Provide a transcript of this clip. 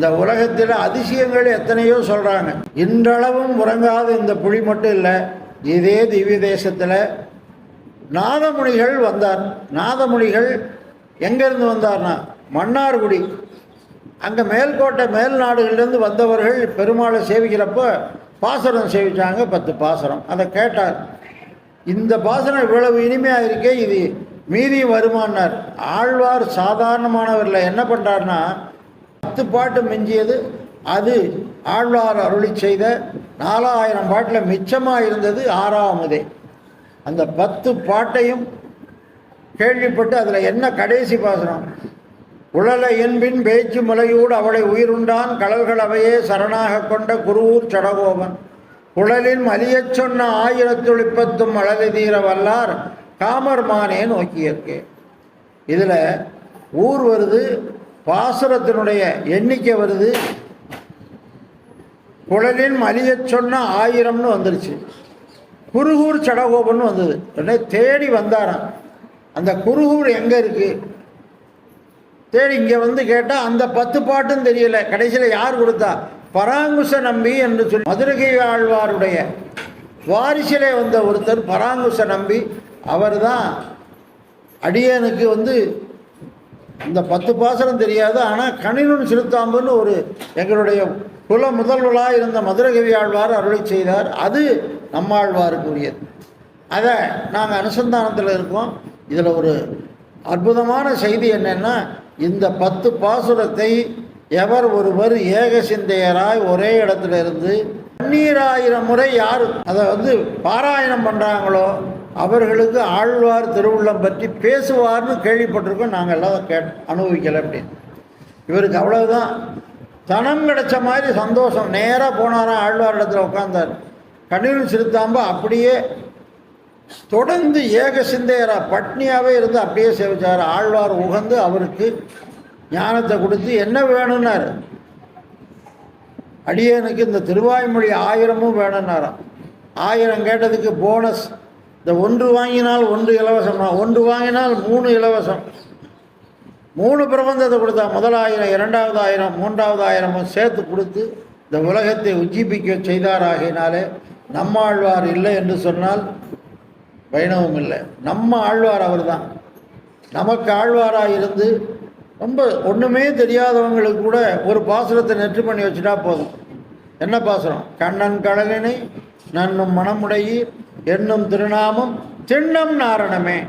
இந்த உலகத்தில் அதிசயங்கள் எத்தனையோ சொல்றாங்க. இன்றளவும் உறங்காத இந்த புலி மட்டும் இல்லை இதே திவ்ய தேசத்தில் நாதமுனிகள் வந்தார். நாதமுனிகள் எங்கேருந்து வந்தார்னா மன்னார்குடி. அங்கே மேல்கோட்டை மேல் நாடுகள்லேருந்து வந்தவர்கள் பெருமாளை சேவிக்கிறப்போ பாசனம் சேவிச்சாங்க பத்து பாசனம் அதை கேட்டார். இந்த பாசனம் இவ்வளவு இனிமையாக இருக்கே இது மீதி வருமானார் ஆழ்வார் சாதாரணமானவர் இல்லை என்ன பண்ணுறாருனா பத்து பாட்டு மிஞ்சியது. அது ஆழ்வார் அருளி செய்த நாலாயிரம் பாட்டில் மிச்சமாக இருந்தது ஆறாவதே அந்த பத்து பாட்டையும் கேள்விப்பட்டு அதில் என்ன கடைசி பாசனம்? உழல என்பின் பேச்சு முலையூடு அவளை உயிருண்டான் கடல்கள் அவையே சரணாக கொண்ட குருவூர் சடகோபன். குழலின் மலியச் சொன்ன ஆயிரத்தொழிப்பத்தும் அழலை தீர வல்லார் காமர்மானே நோக்கியிருக்கேன் இதில் ஊர் வருது பாசுரத்தினுடைய எண்ணிக்கை வருது. குழலின் மலிய சொன்ன ஆயிரம்னு வந்துருச்சு. குருகூர் சடகோபன் வந்தது. உடனே தேடி வந்தாராம். அந்த குருகூர் எங்கே இருக்கு? தேடி இங்கே வந்து கேட்டால் அந்த பத்து பாட்டும் தெரியல. கடைசியில் யார் கொடுத்தா? பராங்குச நம்பி என்று சொல்லி மதுரகை ஆழ்வாருடைய வாரிசிலே வந்த ஒருத்தர் பராங்குச நம்பி. அவர் தான் அடியனுக்கு வந்து இந்த பத்து பாசனம் தெரியாது ஆனால் கணினுன் சிறுத்தாம்புன்னு ஒரு எங்களுடைய குல முதல்வராக இருந்த மதுரகவி ஆழ்வார் அருளை செய்தார். அது நம்மாழ்வாருக்கு உரியது அதை நாங்கள் அனுசந்தானத்தில் இருக்கோம். இதில் ஒரு அற்புதமான செய்தி என்னென்னா இந்த பத்து பாசுரத்தை எவர் ஒருவர் ஏக சிந்தையராய் ஒரே இடத்துல இருந்து பன்னீராயிரம் முறை யார் அதை வந்து பாராயணம் பண்ணுறாங்களோ அவர்களுக்கு ஆழ்வார் திருவுள்ளம் பற்றி பேசுவார்னு கேள்விப்பட்டிருக்கோம். நாங்கள் எல்லாம் கேட் அனுபவிக்கலை அப்படின்னு இவருக்கு அவ்வளவுதான். தனம் கிடைச்ச மாதிரி சந்தோஷம். நேராக போனாராம் ஆழ்வார் இடத்துல உட்காந்தார் கண்ணீர் சிறுத்தாம்ப அப்படியே தொடர்ந்து ஏக சிந்தையரா பட்னியாகவே இருந்து அப்படியே சேவிச்சார். ஆழ்வார் உகந்து அவருக்கு ஞானத்தை கொடுத்து என்ன வேணும்னார்? அடியனுக்கு இந்த திருவாய்மொழி ஆயிரமும் வேணும்னாராம். ஆயிரம் கேட்டதுக்கு போனஸ் இந்த ஒன்று வாங்கினால் ஒன்று இலவசம்னா ஒன்று வாங்கினால் மூணு இலவசம். மூணு பிரபந்தத்தை கொடுத்தா முதல் ஆயிரம் இரண்டாவது ஆயிரம் மூன்றாவது ஆயிரமும் சேர்த்து கொடுத்து இந்த உலகத்தை உஜ்ஜீபிக்க செய்தாராகினாலே நம்ம ஆழ்வார் இல்லை என்று சொன்னால் வைணவம் இல்லை. நம்ம ஆழ்வார் அவர் தான் நமக்கு ஆழ்வாராக இருந்து ரொம்ப ஒன்றுமே தெரியாதவங்களுக்கு கூட ஒரு பாசுரத்தை நெற்று பண்ணி வச்சுட்டா போதும். என்ன பாசுரம்? கண்ணன் கடலினை நன்னும் மனமுடையீர் என்னும் திருநாமம் திண்ணம் நாரணமே.